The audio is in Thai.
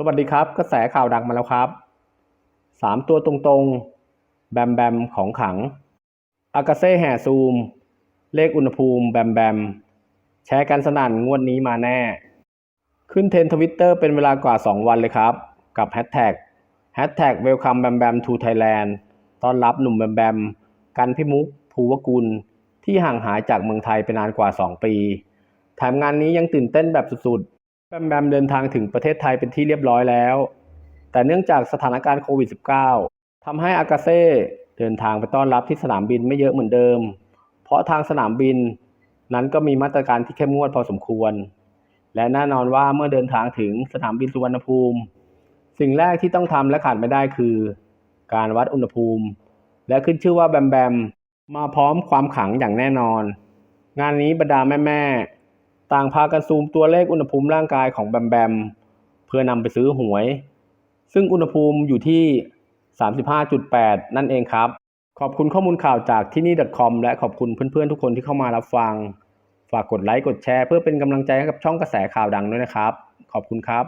สวัสดีครับกระแสข่าวดังมาแล้วครับสามตัวตรงๆ แบมแบมของขัง อากาเซ่แห่ซูม เลขอุณหภูมิแบมแบม แชร์กันสนั่นงวดนี้มาแน่ ขึ้นเทรนทวิตเตอร์เป็นเวลากว่า 2 วันเลยครับ กับแฮชแท็กแฮชแท็ก Welcome Bam Bam to Thailand ต้อนรับหนุ่มแบมแบม กันพิมุกภูวกุล ที่ห่างหายจากเมืองไทยไปนานกว่า 2 ปี แถมงานนี้ยังตื่นเต้นแบบสุดๆ แบมแบมเดินทางถึงประเทศไทยเป็นที่เรียบร้อยแล้ว แต่เนื่องจากสถานการณ์โควิด -19 ทำให้อากาเซ่เดินทางไปต้อนรับที่สนามบินไม่เยอะเหมือนเดิม เพราะทางสนามบินนั้นก็มีมาตรการที่เข้มงวดพอสมควร และแน่นอนว่าเมื่อเดินทางถึงสนามบินสุวรรณภูมิ สิ่งแรกที่ต้องทำและขาดไม่ได้คือ การวัดอุณหภูมิ และขึ้นชื่อว่าแบมแบมมาพร้อมความขังอย่างแน่นอน งานนี้บรรดาแม่ๆ ต่างพากันซูมตัวเลขอุณหภูมิร่างกายของแบมแบม เพื่อนำไปซื้อหวย ซึ่งอุณหภูมิอยู่ที่ 35.8 นั่นเองครับ ขอบคุณข้อมูลข่าวจากที่นี่ .com และขอบคุณเพื่อนๆทุกคนที่เข้ามารับฟัง ฝากกดไลค์กดแชร์เพื่อเป็นกำลังใจให้กับช่องกระแสข่าวดังด้วยนะครับ ขอบคุณครับ